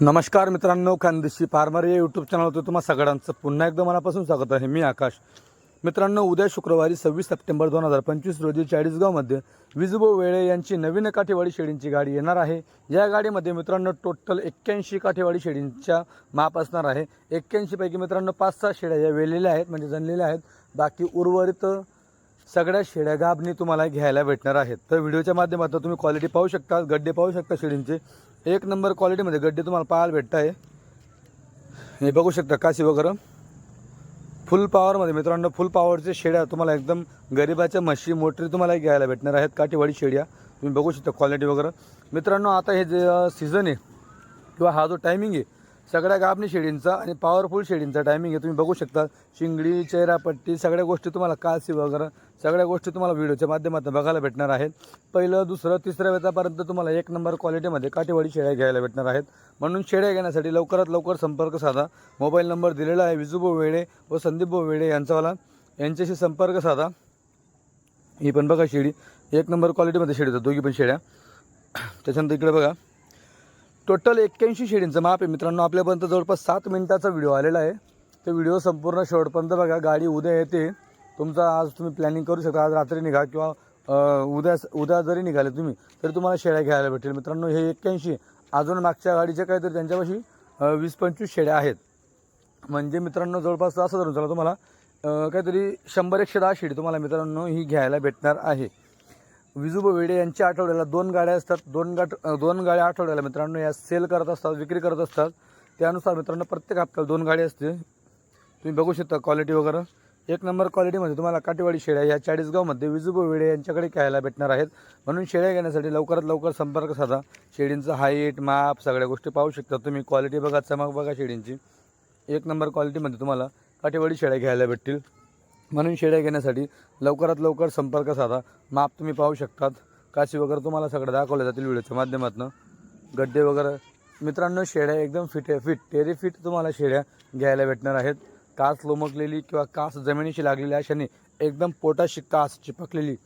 नमस्कार मित्रांनो खानदेशी फार्मर या यूट्यूब चॅनलवर तुम्हा सगळ्यांचं पुन्हा एकदा मनापासून स्वागत आहे. मी आकाश. मित्रांनो उद्या शुक्रवारी सव्वीस सप्टेंबर दोन हजार पंचवीस रोजी चाळीसगावमध्ये विजबो वेळे यांची नवीन काठेवाडी शेळींची गाडी येणार आहे. या गाडीमध्ये मित्रांनो टोटल एक्क्याऐंशी काठेवाडी शेळींच्या माप असणार आहे. एक्क्याऐंशीपैकी मित्रांनो पाच सहा शेळ्या या वेलेल्या आहेत म्हणजे जणलेल्या आहेत. बाकी उर्वरित सगळ्या शेड्या गाभणी तुम्हाला घ्यायला भेटणार आहेत. तर व्हिडिओच्या माध्यमातून तुम्ही क्वालिटी पाहू शकता गड्डे पाहू शकता शेळींचे. एक नंबर क्वालिटीमध्ये गड्डे तुम्हाला पाहायला भेटत आहे हे बघू शकता काशी वगैरे. फुल पॉवरमध्ये मित्रांनो फुल पॉवरचे शेड्या तुम्हाला एकदम गरिबाच्या म्हशी मोटरी तुम्हाला घ्यायला भेटणार आहेत काठीवाडी शेड्या. तुम्ही बघू शकता क्वालिटी वगैरे. मित्रांनो आता हे जे सीझन आहे किंवा हा जो टायमिंग आहे सगळ्या गाभणी शेळींचा आणि पॉवरफुल शेडींचा टायमिंग आहे. तुम्ही बघू शकता शिंगडी चेहरापट्टी सगळ्या गोष्टी तुम्हाला कासी वगैरे सगळ्या गोष्टी तुम्हाला व्हिडिओच्या माध्यमातून बघायला भेटणार आहेत. पहिलं दुसरं तिसऱ्या वेतापर्यंत तुम्हाला एक नंबर क्वालिटीमध्ये काठीवाडी शेळ्या घ्यायला भेटणार आहेत. म्हणून शेळ्या घेण्यासाठी लवकरात लवकर संपर्क साधा. मोबाईल नंबर दिलेला आहे विजूभाऊ वेळे व संदीपभाऊ वेळे यांचावाला. यांच्याशी संपर्क साधा. ही पण बघा शेळी एक नंबर क्वालिटीमध्ये शेळी होतात दोघी पण शेळ्या त्याच्यानंतर इकडे बघा. टोटल एक्क्याऐंशी शेडींचं माप आहे. मित्रांनो आपल्यापर्यंत जवळपास सात मिनिटाचा व्हिडिओ आलेला आहे. तो व्हिडिओ संपूर्ण शेवटपर्यंत बघा. गाडी उद्या येते. तुमचा आज तुम्ही प्लॅनिंग करू शकता. आज रात्री निघा किंवा उद्या उद्या जरी निघाले तुम्ही तरी तुम्हाला शेळ्या घ्यायला भेटेल. मित्रांनो हे एक्क्याऐंशी. अजून मागच्या गाडीच्या काहीतरी त्यांच्यापाशी वीस पंचवीस शेड्या आहेत. म्हणजे मित्रांनो जवळपास असं धरून चला तुम्हाला काहीतरी शंभर एकशे दहा शेडी तुम्हाला मित्रांनो ही घ्यायला भेटणार आहे. विजुबा वेडे यांच्या आठवड्याला दोन गाड्या असतात. दोन गाठ दोन गाड्या आठवड्याला मित्रांनो या सेल करत असतात विक्री करत असतात. त्यानुसार मित्रांनो प्रत्येक हप्त्याला दोन गाडी असते. तुम्ही बघू शकता क्वालिटी वगैरे. एक नंबर क्वालिटीमध्ये तुम्हाला काटेवाडी शेळ्या या चाळीसगावमध्ये विजूबा वेडे यांच्याकडे घ्यायला भेटणार आहेत. म्हणून शेळ्या घेण्यासाठी लवकरात लवकर संपर्क साधा. शेळींचं हाईट माप सगळ्या गोष्टी पाहू शकता तुम्ही. क्वालिटी बघा चमक बघा शेळींची. एक नंबर क्वालिटीमध्ये तुम्हाला काटेवाडी शेळ्या घ्यायला भेटतील. म्हणून शेळ्या घेण्यासाठी लवकरात लवकर संपर्क साधा. माप तुम्ही पाहू शकतात. काशी वगैरे तुम्हाला सगळं दाखवल्या जातील व्हिडिओच्या माध्यमातून. गड्डे वगैरे. मित्रांनो शेळ्या एकदम फिट आहे. फिट टेरी फिट तुम्हाला शेळ्या घ्यायला भेटणार आहेत. कास लोमकलेली किंवा कास जमिनीशी लागलेली अशाने एकदम पोटाशी कास चिपकलेली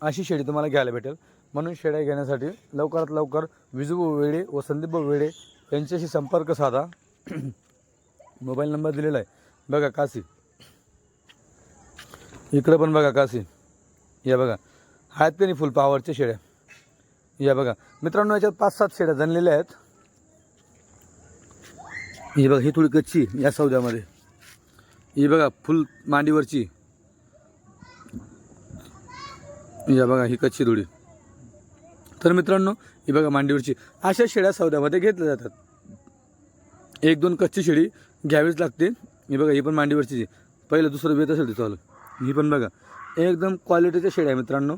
अशी शेळी तुम्हाला घ्यायला भेटेल. म्हणून शेळ्या घेण्यासाठी लवकरात लवकर विजू वेळे व संदीप वेळे यांच्याशी संपर्क साधा. मोबाईल नंबर दिलेला आहे. बघा काशी. इकडं पण बघा काशी या बघा. आहेत का नाही फुल पावरच्या शेळ्या या बघा. मित्रांनो याच्यात पाच सात शेळ्या जणलेल्या आहेत. ही बघा ही थोडी कच्ची या सौद्यामध्ये. ही बघा फुल मांडीवरची. या बघा ही कच्ची थोडी तर मित्रांनो ही बघा मांडीवरची. अशा शेळ्या सौद्यामध्ये घेतल्या जातात. एक दोन कच्ची शेळी घ्यावीच लागते ही बघा ही पण मांडीवरची पहिलं दुसरं वेत असेल तिथं चालू ही पण बघा. एकदम क्वालिटीचे शेड आहे मित्रांनो.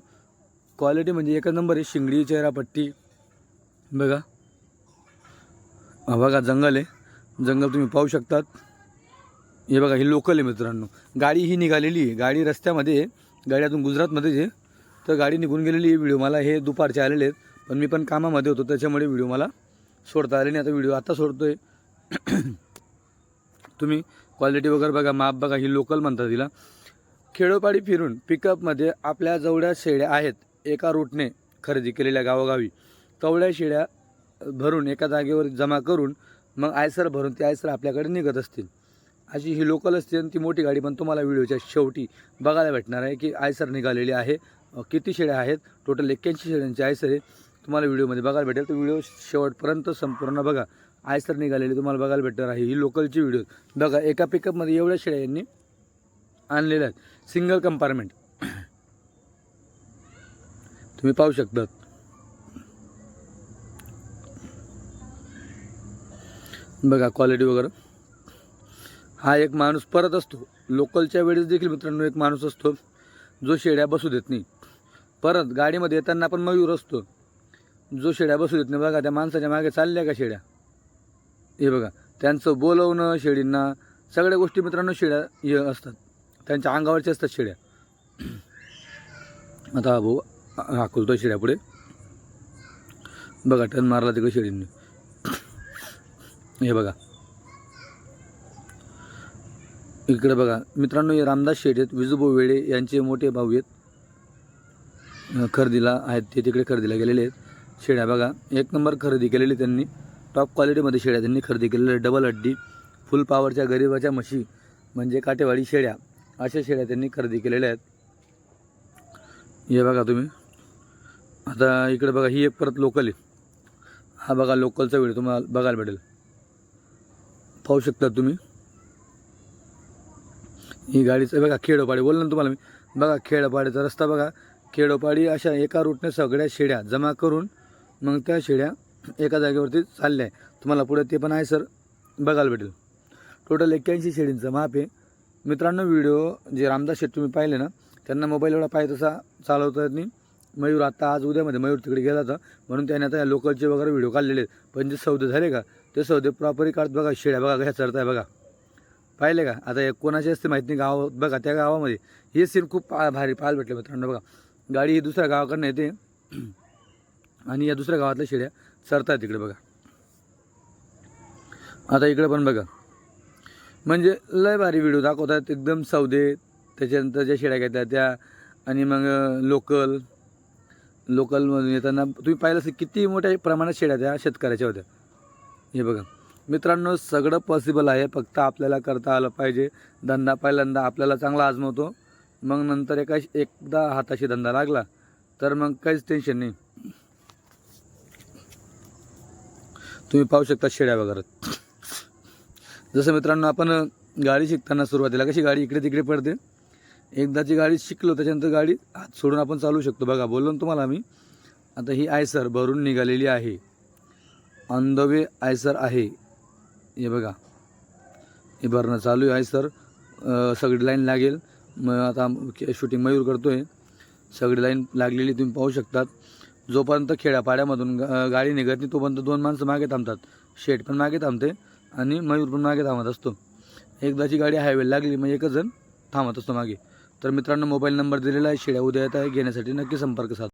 क्वालिटी म्हणजे एकच नंबर आहे शिंगडी चेहरापट्टी. बघा. हा बघा जंगल आहे. जंगल तुम्ही पाहू शकतात. हे बघा ही लोकल आहे मित्रांनो. गाडी ही निघालेली आहे. गाडी रस्त्यामध्ये आहे. गाडी अजून गुजरातमध्येच आहे. तर गाडी निघून गेलेली आहे व्हिडिओ मला. हे दुपारचे आलेले आहेत. पण मी पण कामामध्ये होतो त्याच्यामुळे व्हिडिओ मला सोडता आले नाही. आता व्हिडिओ आता सोडतो आहे तुम्ही क्वालिटी वगैरे बघा माप बघा ही लोकल म्हणतात तिला खेडोपाडी फिरून पिकअपमध्ये आपल्या जेवढ्या शेळ्या आहेत. एका रूटने खरेदी केलेल्या गावोगावी तेवढ्या शेळ्या भरून एका जागेवर जमा करून मग आयसर भरून ते आयसर आपल्याकडे निघत असतील. अशी ही लोकल असते आणि ती मोठी गाडी पण तुम्हाला व्हिडिओच्या शेवटी बघायला भेटणार आहे की आयसर निघालेली आहे. किती शेळ्या आहेत? टोटल एक्क्याऐंशी शेळ्यांची आयसर आहे. तुम्हाला व्हिडिओमध्ये बघायला भेटेल. तर व्हिडिओ शेवटपर्यंत संपूर्ण बघा. आयसर निघालेली तुम्हाला बघायला भेटणार आहे ही लोकलची व्हिडिओ बघा एका पिकअपमध्ये एवढ्या शेळ्या यांनी आणलेल्या आहेत. सिंगल कंपार्टमेंट तुम्ही पाहू शकतात बघा क्वालिटी वगैरे. हा एक माणूस परत असतो. लोकलच्या वेळेस देखील मित्रांनो एक माणूस असतो जो शेड्या बसू देत नाही. परत गाडीमध्ये येताना पण मयूर असतो. जो शेड्या बसू देत नाही. बघा त्या माणसाच्या मागे चालल्या का शेड्या? हे बघा त्यांचं बोलवणं शेळींना सगळ्या गोष्टी मित्रांनो शेळ्या हे असतात. त्यांच्या अंगावरच्या असतात शिड्या. आता भाऊ हाकलतोय शिड्या पुढे. बघा टन मारला तिकडे शिडींनी. हे बघा. इकडे बघा मित्रांनो हे रामदास शेठ आहेत विजूभाऊ वेळे यांचे मोठे भाऊ आहेत. खरेदीला आहेत ते तिकडे खरेदीला गेलेले आहेत. शेड्या बघा एक नंबर खरेदी केलेली त्यांनी. टॉप क्वालिटीमध्ये शेड्या त्यांनी खरेदी केलेल्या आहेत. डबल हड्डी फुल पावरच्या गरिबाच्या म्हशी म्हणजे काटेवाडी शेळ्या अशा शेळ्या त्यांनी खरेदी केलेल्या आहेत. हे बघा तुम्ही. आता इकडे बघा ही एक परत लोकल आहे. हा बघा लोकलचा व्हिडिओ तुम्हाला बघायला भेटेल. पाहू शकता तुम्ही. ही गाडीचं बघा खेडोपाडी बोललो ना तुम्हाला मी. बघा खेडोपाडीचा रस्ता बघा. खेडोपाडी अशा एका रूटने सगळ्या शेड्या जमा करून मग त्या शेड्या एका जागेवरती चालल्या आहे तुम्हाला पुढे ते पण आहे सर बघायला भेटेल. टोटल एक्क्याऐंशी शेडींचं माप आहे. मित्रांनो व्हिडिओ जे रामदास शेट तुम्ही पाहिले ना त्यांना मोबाईल एवढा पाहिजे तसा चालवता येत नाही. मयूर आता आज उद्यामध्ये मयूर तिकडे गेला होता म्हणून त्याने आता या लोकलचे वगैरे व्हिडिओ काढलेले आहेत. पण जे सौदे झाले का ते सौदे प्रॉपरी काढत बघा शेड्या बघा कशा चढताय बघा. पाहिले का? आता एक कोणाची असते माहिती नाही गाव बघा त्या गावामध्ये. हे सीन खूप पा भारी पाहायला भेटलं मित्रांनो बघा. गाडी ही दुसऱ्या गावाकडनं येते. आणि या दुसऱ्या गावातल्या शेड्या चरतात तिकडे बघा. आता इकडे पण बघा. म्हणजे लय भारी व्हिडिओ दाखवतात. एकदम सौदे त्याच्यानंतर ज्या शेड्या घेतात त्या. आणि मग लोकल लोकलमधून येताना तुम्ही पाहिलं असेल किती मोठ्या प्रमाणात शेड्या त्या शेतकऱ्याच्या होत्या. हे बघा. मित्रांनो सगळं पॉसिबल आहे. फक्त आपल्याला करता आलं पाहिजे. धंदा पहिल्यांदा आपल्याला चांगला आजमवतो. मग नंतर एका एकदा हाताशी धंदा लागला तर मग काहीच टेन्शन नाही. तुम्ही पाहू शकता शेड्या वगैरे. जसं मित्रांनो आपण गाडी शिकताना सुरुवातीला कशी गाडी इकडे तिकडे पडते एकदाची गाडी शिकलो त्याच्यानंतर गाडी हात सोडून आपण चालू शकतो. बघा बोललो ना तुम्हाला मी आता ही आयसर भरून निघालेली आहे. ऑन द वे आयसर आहे. हे बघा हे भरणं चालू आहे आयसर. सगळी लाईन लागेल. मग आता शूटिंग मयूर करतोय. सगळी लाईन लागलेली तुम्ही पाहू शकतात. जोपर्यंत खेड्यापाड्यामधून गाडी निघत नाही तोपर्यंत दोन माणसं मागे थांबतात. शेट पण मागे थांबते. आणि मयूर पण मागे थांबत असतो. एकदाची गाडी हायवे लागली मग एकच जण थांबत असतो मागे. तर मित्रांनो मोबाईल नंबर दिलेला आहे. शेड्या उद्या येत आहे. घेण्यासाठी नक्की संपर्क साधा.